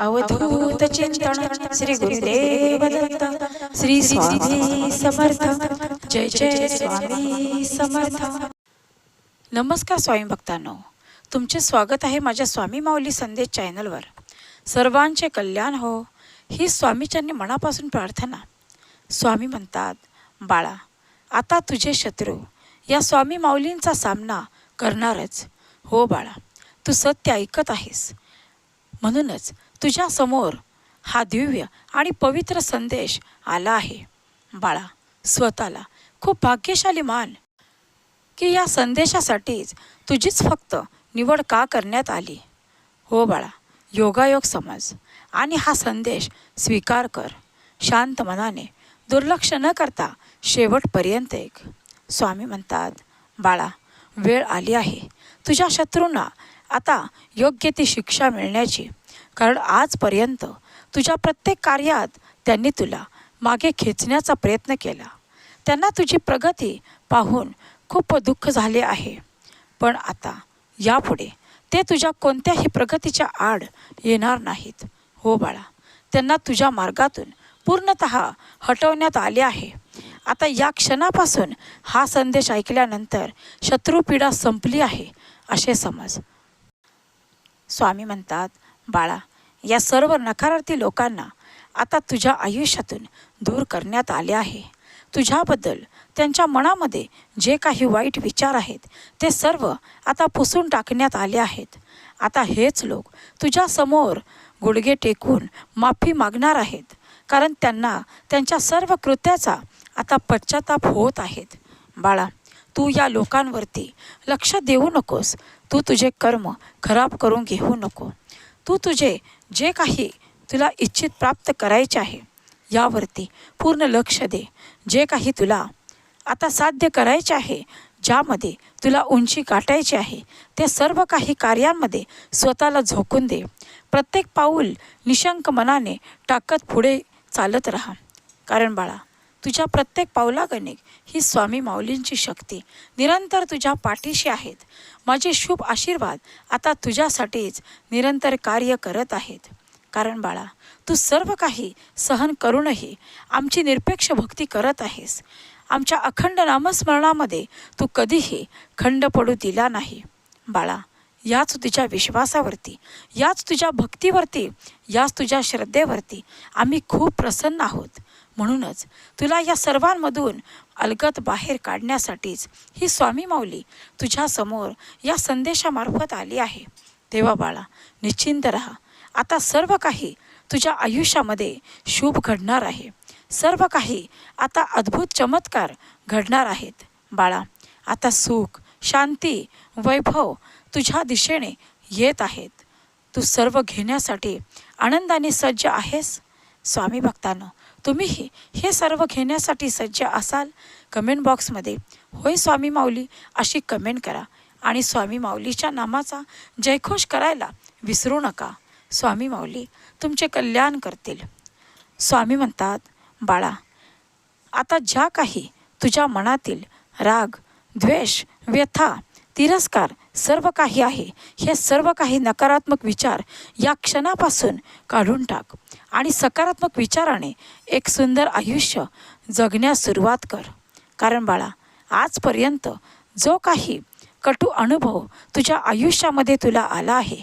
अवधूत चिंतन श्री गुरुदेव दत्त श्री स्वामी समर्थ जय जय स्वामी समर्थ. नमस्कार स्वामी भक्तांनो. तुमचे स्वागत आहे माझ्या स्वामी माऊली संदेश चॅनलवर. सर्वांचे कल्याण हो ही स्वामीच्यांनी मनापासून प्रार्थना. स्वामी म्हणतात बाळा आता तुझे शत्रू या स्वामी माऊलींचा सामना करणारच. हो बाळा तू सत्य ऐकत आहेस. म्हणूनच तुझ्यासमोर हा दिव्य आणि पवित्र संदेश आला आहे. बाळा स्वतःला खूप भाग्यशाली मान की या संदेशासाठीच तुझीच फक्त निवड का करण्यात आली? हो बाळा योगायोग समज आणि हा संदेश स्वीकार कर. शांत मनाने दुर्लक्ष न करता शेवटपर्यंत एक. स्वामी म्हणतात बाळा वेळ आली आहे. तुझ्या शत्रूंना आता योग्य ती शिक्षा मिळण्याची कारण आजपर्यंत तुझ्या प्रत्येक कार्यात त्यांनी तुला मागे खेचण्याचा प्रयत्न केला. त्यांना तुझी प्रगती पाहून खूप दुःख झाले आहे. पण आता यापुढे ते तुझ्या कोणत्याही प्रगतीच्या आड येणार नाहीत. हो बाळा त्यांना तुझ्या मार्गातून पूर्णत हटवण्यात आले आहे. आता या क्षणापासून हा संदेश ऐकल्यानंतर शत्रुपीडा संपली आहे असे समज. स्वामी म्हणतात बाळा या सर्व नकारार्थी लोकांना आता तुझ्या आयुष्यातून दूर करण्यात आले आहे. तुझ्याबद्दल त्यांच्या मनामध्ये जे काही वाईट विचार आहेत ते सर्व आता पुसून टाकण्यात आले आहेत. आता हेच लोक तुझ्यासमोर गुडघे टेकून माफी मागणार आहेत कारण त्यांना त्यांच्या सर्व कृत्याचा आता पश्चाताप होत आहेत. बाळा तू या लोकांवरती लक्ष देऊ नकोस. तू तुझे कर्म खराब करून घेऊ नको. तू तुझे जे काही तुला इच्छित प्राप्त करायचे आहे यावरती पूर्ण लक्ष दे. जे काही तुला आता साध्य करायचे आहे ज्यामध्ये तुला उंची गाठायची आहे ते सर्व काही कार्यांमध्ये स्वतःला झोकून दे. प्रत्येक पाऊल निशंक मनाने टाकत पुढे चालत राहा. कारण बाळा तुझ्या प्रत्येक पावलागणिक ही स्वामी माऊलींची शक्ती. निरंतर तुझ्या पाठीशी आहेत. माझे शुभ आशीर्वाद आता तुझ्यासाठीच निरंतर कार्य करत आहेत. कारण बाळा तू सर्व काही सहन करूनही आमची निरपेक्ष भक्ती करत आहेस. आमच्या अखंड नामस्मरणामध्ये तू कधीही खंड पडू दिला नाही. बाळा याच तुझ्या विश्वासावरती याच तुझ्या भक्तीवरती याच तुझ्या श्रद्धेवरती आम्ही खूप प्रसन्न आहोत. म्हणूनच तुला या सर्वांमधून अलगत बाहेर काढण्यासाठीच ही स्वामी माऊली तुझ्यासमोर या संदेशामार्फत आली आहे. तेव्हा बाळा निश्चिंत राहा. आता सर्व काही तुझ्या आयुष्यामध्ये शुभ घडणार आहे. सर्व काही आता अद्भुत चमत्कार घडणार आहेत. बाळा आता सुख शांती वैभव तुझ्या दिशेने येत आहेत. तू सर्व घेण्यासाठी आनंदाने सज्ज आहेस? स्वामी भक्तांनो तुम्हीही हे सर्व घेण्यासाठी सज्ज असाल? कमेंट बॉक्समध्ये होय स्वामी माऊली अशी कमेंट करा आणि स्वामी माऊलीच्या नामाचा जयघोष करायला विसरू नका. स्वामी माऊली तुमचे कल्याण करतील. स्वामी म्हणतात बाळा आता ज्या काही तुझ्या मनातील राग द्वेष व्यथा तिरस्कार सर्व काही आहे. हे सर्व काही नकारात्मक विचार या क्षणापासून काढून टाक आणि सकारात्मक विचाराने एक सुंदर आयुष्य जगण्यास सुरुवात कर. कारण बाळा आजपर्यंत जो काही कटू अनुभव तुझ्या आयुष्यामध्ये तुला आला आहे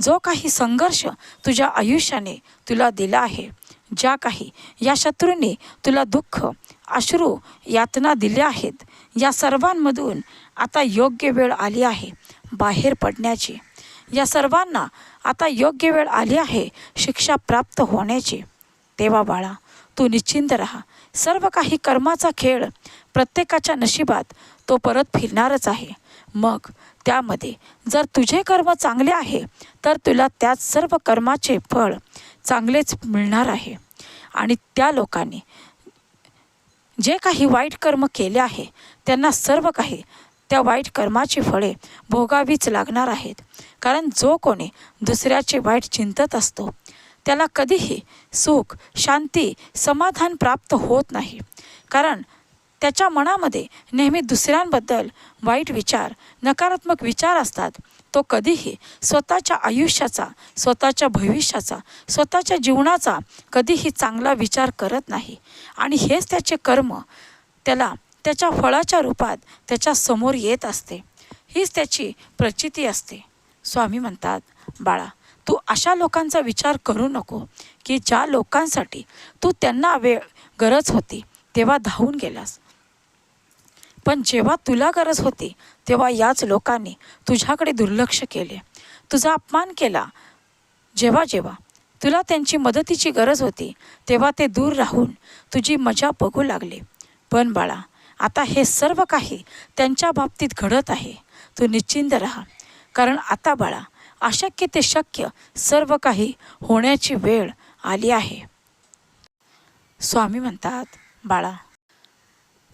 जो काही संघर्ष तुझ्या आयुष्याने तुला दिला आहे ज्या काही या शत्रूंनी तुला दुःख अश्रू यातना दिल्या आहेत या सर्वांमधून आता योग्य वेळ आली आहे बाहेर पडण्याची. या सर्वांना आता योग्य वेळ आली आहे शिक्षा प्राप्त होण्याची. तेव्हा बाळा तू निश्चिंत राहा. सर्व काही कर्माचा खेळ प्रत्येकाच्या नशिबात तो परत फिरणारच आहे. मग त्यामध्ये जर तुझे कर्म चांगले आहे तर तुला त्याच सर्व कर्माचे फळ चांगलेच मिळणार आहे. आणि त्या लोकांनी जे काही वाईट कर्म केले आहे त्यांना सर्व काही त्या वाईट कर्माची फळे भोगावीच लागणार आहेत. कारण जो कोणी दुसऱ्याचे वाईट चिंतत असतो त्याला कधीही सुख शांती समाधान प्राप्त होत नाही. कारण त्याच्या मनामध्ये नेहमी दुसऱ्यांबद्दल वाईट विचार नकारात्मक विचार असतात. तो कधीही स्वतःच्या आयुष्याचा स्वतःच्या भविष्याचा स्वतःच्या जीवनाचा कधीही चांगला विचार करत नाही. आणि हेच त्याचे कर्म त्याला त्याच्या फळाच्या रूपात त्याच्यासमोर येत असते. हीच त्याची प्रचिती असते. स्वामी म्हणतात बाळा तू अशा लोकांचा विचार करू नको की ज्या लोकांसाठी तू त्यांना वेळ गरज होती तेव्हा धावून गेलास. पण जेव्हा तुला गरज होती तेव्हा याच लोकांनी तुझ्याकडे दुर्लक्ष केले. तुझा अपमान केला. जेव्हा जेव्हा तुला त्यांची मदतीची गरज होती तेव्हा ते दूर राहून तुझी मजा बघू लागले. पण बाळा आता हे सर्व काही त्यांच्या बाबतीत घडत आहे. तू निश्चिंत राहा. कारण आता बाळा अशक्य ते शक्य सर्व काही होण्याची वेळ आली आहे. स्वामी म्हणतात बाळा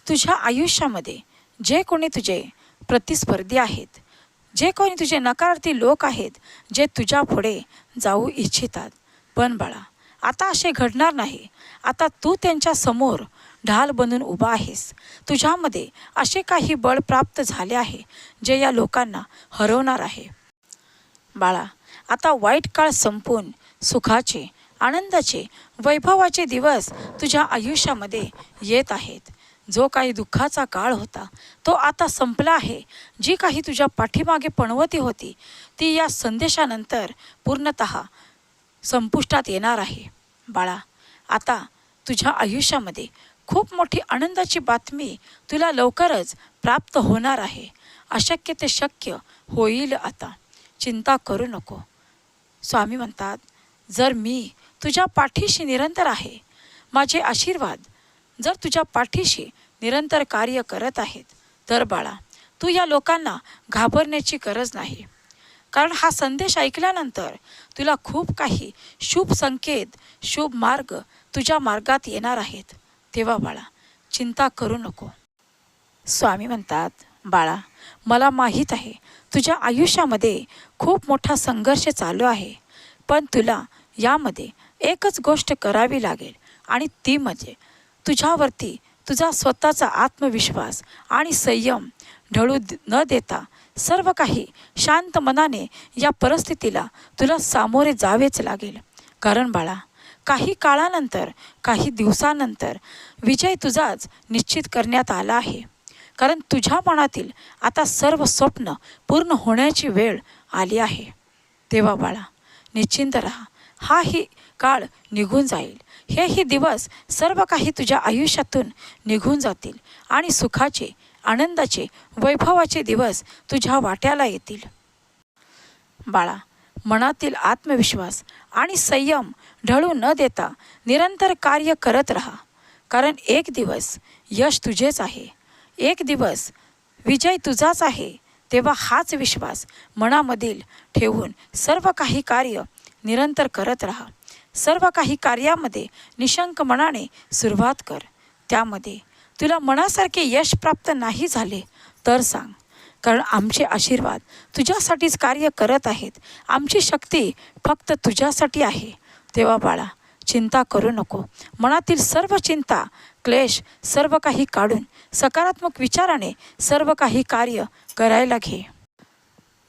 तुझ्या आयुष्यामध्ये जे कोणी तुझे प्रतिस्पर्धी आहेत जे कोणी तुझे नकारार्थी लोक आहेत जे तुझ्या पुढे जाऊ इच्छितात. पण बाळा आता असे घडणार नाही. आता तू त्यांच्यासमोर ढाल बनून उभा आहेस. तुझ्यामध्ये असे काही बळ प्राप्त झाले आहे जे या लोकांना हरवणार आहे. बाळा आता वाईट काळ संपून सुखाचे आनंदाचे वैभवाचे दिवस तुझ्या आयुष्यामध्ये येत आहेत. जो काही दुःखाचा काळ होता तो आता संपला आहे. जी काही तुझ्या पाठीमागे पणवती होती ती या संदेशानंतर पूर्णत संपुष्टात येणार आहे. बाळा आता तुझ्या आयुष्यामध्ये खूप मोठी आनंदाची बातमी तुला लवकरच प्राप्त होणार आहे. अशक्य ते शक्य होईल आता. चिंता करू नको. स्वामी म्हणतात जर मी तुझ्या पाठीशी निरंतर आहे माझे आशीर्वाद जर तुझ्या पाठीशी निरंतर कार्य करत आहेत. तर बाळा तू या लोकांना घाबरण्याची गरज नाही. कारण हा संदेश ऐकल्यानंतर तुला खूप काही शुभ संकेत शुभ मार्ग तुझ्या मार्गात येणार आहेत. तेव्हा बाळा चिंता करू नको. स्वामी म्हणतात बाळा मला माहीत आहे तुझ्या आयुष्यामध्ये खूप मोठा संघर्ष चालू आहे. पण तुला यामध्ये एकच गोष्ट करावी लागेल आणि ती म्हणजे तुझ्यावरती तुझा स्वतःचा आत्मविश्वास आणि संयम ढळू न देता सर्व काही शांत मनाने या परिस्थितीला तुला सामोरे जावेच लागेल. कारण बाळा काही काळानंतर काही दिवसानंतर विजय तुझाच निश्चित करण्यात आला आहे. कारण तुझ्या मनातील आता सर्व स्वप्न पूर्ण होण्याची वेळ आली आहे. तेव्हा बाळा निश्चिंत राहा. हाही काळ निघून जाईल. हेही दिवस सर्व काही तुझ्या आयुष्यातून निघून जातील आणि सुखाचे आनंदाचे वैभवाचे दिवस तुझ्या वाट्याला येतील. बाळा मनातील आत्मविश्वास आणि संयम ढळू न देता निरंतर कार्य करत राहा. कारण एक दिवस यश तुझेच आहे. एक दिवस विजय तुझाच आहे. तेव्हा हाच विश्वास मनामधील ठेवून सर्व काही कार्य निरंतर करत राहा. सर्व काही कार्यामध्ये निशंक मनाने सुरुवात कर. त्यामध्ये तुला मनासारखे यश प्राप्त नाही झाले तर सांग कारण आमचे आशीर्वाद तुझ्यासाठीच कार्य करत आहेत. आमची शक्ती फक्त तुझ्यासाठी आहे. तेव्हा बाळा चिंता करू नको. मनातील सर्व चिंता क्लेश सर्व काही काढून सकारात्मक विचाराने सर्व काही कार्य करायला घे.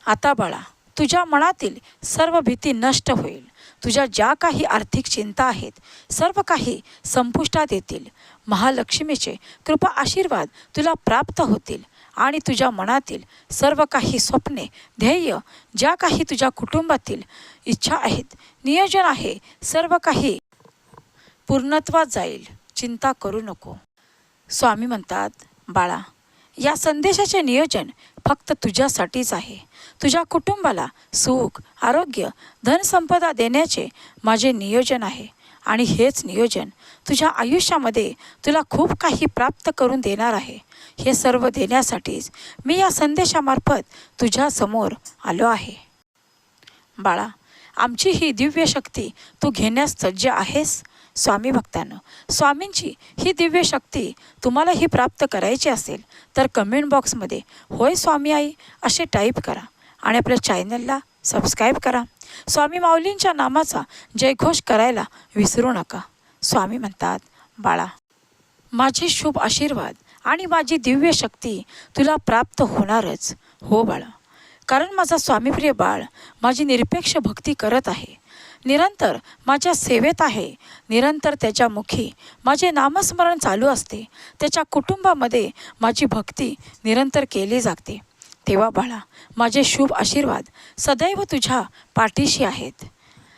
आता बाळा तुझ्या मनातील सर्व भीती नष्ट होईल. तुझ्या ज्या काही आर्थिक चिंता आहेत सर्व काही संपुष्टात येतील. महालक्ष्मीचे कृपा आशीर्वाद तुला प्राप्त होतील आणि तुझ्या मनातील सर्व काही स्वप्ने ध्येय ज्या काही तुझ्या कुटुंबातील इच्छा आहेत नियोजन आहे सर्व काही पूर्णत्वात जाईल. चिंता करू नको. स्वामी म्हणतात बाळा या संदेशाचे नियोजन फक्त तुझ्यासाठीच आहे. तुझ्या कुटुंबाला सुख आरोग्य धनसंपदा देण्याचे माझे नियोजन आहे. आणि हेच नियोजन तुझ्या आयुष्यामध्ये तुला खूप काही प्राप्त करून देणार आहे. हे सर्व देण्यासाठीच मी या संदेशामार्फत तुझ्यासमोर आलो आहे. बाळा आमची ही दिव्य शक्ती तू घेण्यास सज्ज आहेस. स्वामी भक्तांनो स्वामींची ही दिव्य शक्ती तुम्हाला ही प्राप्त करायची असेल तर कमेंट बॉक्समध्ये होय स्वामी आई असे टाईप करा आणि आपल्या चॅनलला सबस्क्राईब करा. स्वामी माऊलींच्या नामाचा जयघोष करायला विसरू नका. स्वामी म्हणतात बाळा माझे शुभ आशीर्वाद आणि माझी दिव्य शक्ती तुला प्राप्त होणारच. हो बाळा कारण माझा स्वामीप्रिय बाळ माझी निरपेक्ष भक्ती करत आहे. निरंतर माझ्या सेवेत आहे. निरंतर त्याच्या मुखी माझे नामस्मरण चालू असते. त्याच्या कुटुंबामध्ये माझी भक्ती निरंतर केली जाते. तेव्हा बाळा माझे शुभ आशीर्वाद सदैव तुझ्या पाठीशी आहेत.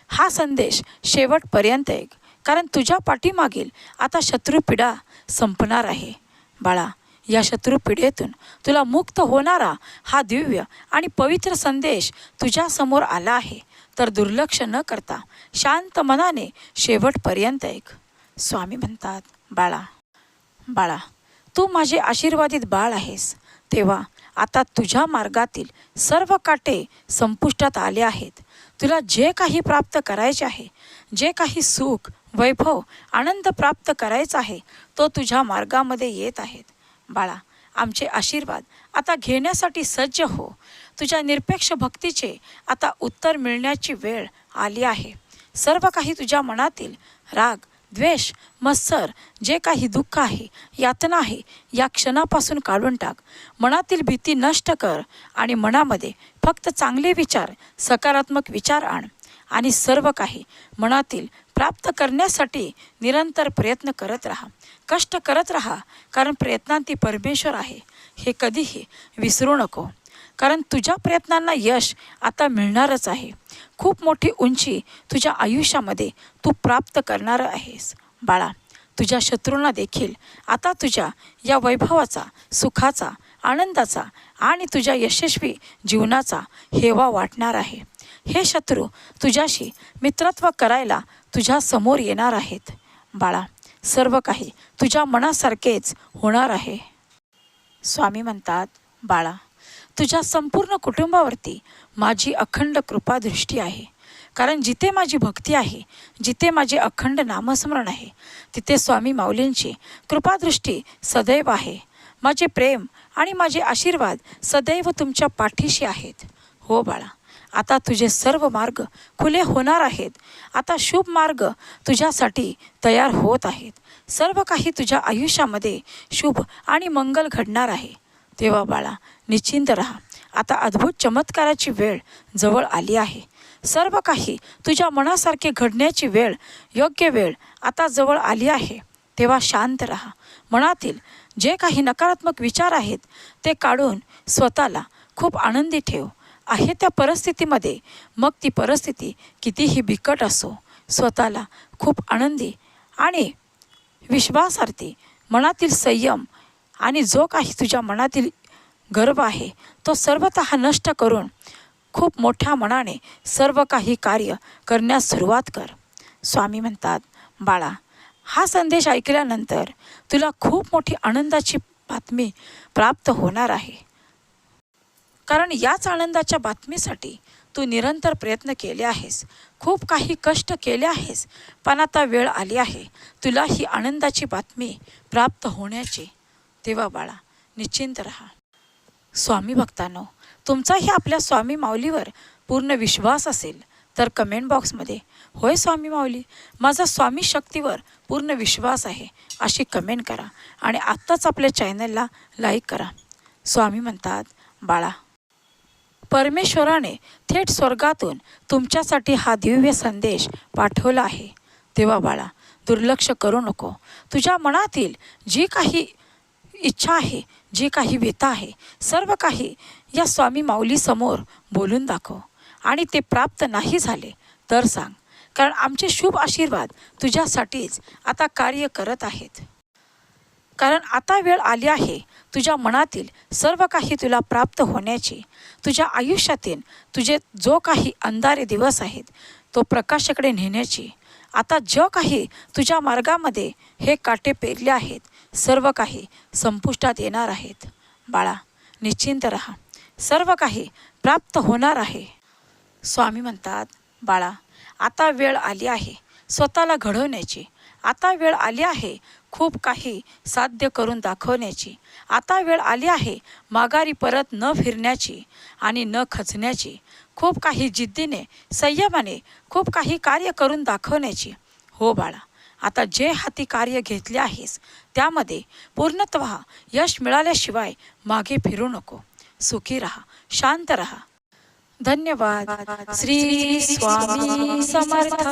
हा संदेश शेवटपर्यंत एक कारण तुझ्या पाठीमागील आता शत्रुपिढा संपणार आहे. बाळा या शत्रुपिढेतून तुला मुक्त होणारा हा दिव्य आणि पवित्र संदेश तुझ्यासमोर आला आहे. तर दुर्लक्ष न करता शांत मनाने शेवटपर्यंत ऐक स्वामी म्हणतात बाळा बाळा तू माझे आशीर्वादित बाळ आहेस. तेव्हा आता तुझ्या मार्गातील सर्व काटे संपुष्टात आले आहेत. तुला जे काही प्राप्त करायचे आहे जे काही सुख वैभव आनंद प्राप्त करायचा आहे तो तुझ्या मार्गामध्ये येत आहेत. बाळा आमचे आशीर्वाद आता घेण्यासाठी सज्ज हो. तुझ्या निरपेक्ष भक्तीचे आता उत्तर मिळण्याची वेळ आली आहे. सर्व काही तुझ्या मनातील राग द्वेष मत्सर जे काही दुःख आहे यातना आहे या क्षणापासून काढून टाक. मनातील भीती नष्ट कर आणि मनामध्ये फक्त चांगले विचार सकारात्मक विचार आण आणि सर्व काही मनातील प्राप्त करण्यासाठी निरंतर प्रयत्न करत राहा. कष्ट करत राहा कारण प्रयत्नांती परमेश्वर आहे. हे कधीही विसरू नको. कारण तुझ्या प्रयत्नांना यश आता मिळणारच आहे. खूप मोठी उंची तुझ्या आयुष्यामध्ये तू प्राप्त करणार आहेस. बाळा तुझ्या शत्रूंना देखील आता तुझ्या या वैभवाचा सुखाचा आनंदाचा आणि तुझ्या यशस्वी जीवनाचा हेवा वाटणार आहे. हे शत्रू तुझ्याशी मित्रत्व करायला तुझ्या समोर येणार आहेत. बाळा सर्व काही तुझ्या मनासारखेच होणार आहे. स्वामी म्हणतात बाळा तुझ्या संपूर्ण कुटुंबावरती माझी अखंड कृपादृष्टी आहे. कारण जिथे माझी भक्ती आहे जिथे माझे अखंड नामस्मरण आहे तिथे स्वामी माऊलींची कृपादृष्टी सदैव आहे. माझे प्रेम आणि माझे आशीर्वाद सदैव तुमच्या पाठीशी आहेत. हो बाळा आता तुझे सर्व मार्ग खुले होणार आहेत. आता शुभ मार्ग तुझ्यासाठी तयार होत आहेत. सर्व काही तुझ्या आयुष्यामध्ये शुभ आणि मंगल घडणार आहे. तेव्हा बाळा निश्चिंत राहा. आता अद्भुत चमत्काराची वेळ जवळ आली आहे. सर्व काही तुझ्या मनासारखे घडण्याची वेळ योग्य वेळ आता जवळ आली आहे. तेव्हा शांत राहा. मनातील जे काही नकारात्मक विचार आहेत ते काढून स्वतःला खूप आनंदी ठेव. आहे त्या परिस्थितीमध्ये मग ती परिस्थिती कितीही बिकट असो स्वतःला खूप आनंदी आणि विश्वासार्थी मनातील संयम आणि जो काही तुझ्या मनातील गर्व आहे तो सर्वत नष्ट करून खूप मोठ्या मनाने सर्व काही कार्य करण्यास सुरुवात कर. स्वामी म्हणतात बाळा हा संदेश ऐकल्यानंतर तुला खूप मोठी आनंदाची बातमी प्राप्त होणार आहे. कारण याच आनंदाच्या बातमीसाठी तू निरंतर प्रयत्न केले आहेस. खूप काही कष्ट केले आहेस पण आता वेळ आली आहे. तुला ही आनंदाची बातमी प्राप्त होण्याची तेव्हा बाळा निश्चिंत राहा. स्वामी भक्तांनो तुमचाही आपल्या स्वामी माऊलीवर पूर्ण विश्वास असेल तर कमेंट बॉक्समध्ये होय स्वामी माऊली माझा स्वामी शक्तीवर पूर्ण विश्वास आहे अशी कमेंट करा आणि आत्ताच आपल्या चॅनलला लाईक करा. स्वामी म्हणतात बाळा परमेश्वराने थेट स्वर्गातून तुमच्यासाठी हा दिव्य संदेश पाठवला आहे. तेव्हा बाळा दुर्लक्ष करू नको. तुझ्या मनातील जी काही इच्छा आहे जी काही व्यथा आहे सर्व काही या स्वामी माऊलीसमोर बोलून दाखव. आणि ते प्राप्त नाही झाले तर सांग. कारण आमचे शुभ आशीर्वाद तुझ्यासाठीच आता कार्य करत आहेत. कारण आता वेळ आली आहे तुझ्या मनातील सर्व काही तुला प्राप्त होण्याची. तुझ्या आयुष्यातील तुझे जो काही अंधारे दिवस आहेत तो प्रकाशाकडे नेण्याची. आता जो काही तुझ्या मार्गामध्ये हे काटे पेरले आहेत सर्व काही संपुष्टात येणार आहेत. बाळा निश्चिंत रहा. सर्व काही प्राप्त होणार आहे. स्वामी म्हणतात बाळा आता वेळ आली आहे. स्वतःला घडवण्याची. आता वेळ आली आहे खूप काही साध्य करून दाखवण्याची. आता वेळ आली आहे माघारी परत न फिरण्याची आणि न खचण्याची. खूप काही जिद्दीने संयमाने खूप काही कार्य करून दाखवण्याची. हो बाळा आता जे हाती कार्य घेतले आहेस त्यामध्ये पूर्णत्व यश मिळाल्याशिवाय मागे फिरू नको. सुखी राहा शांत राहा. धन्यवाद. श्री स्वामी समर्थ.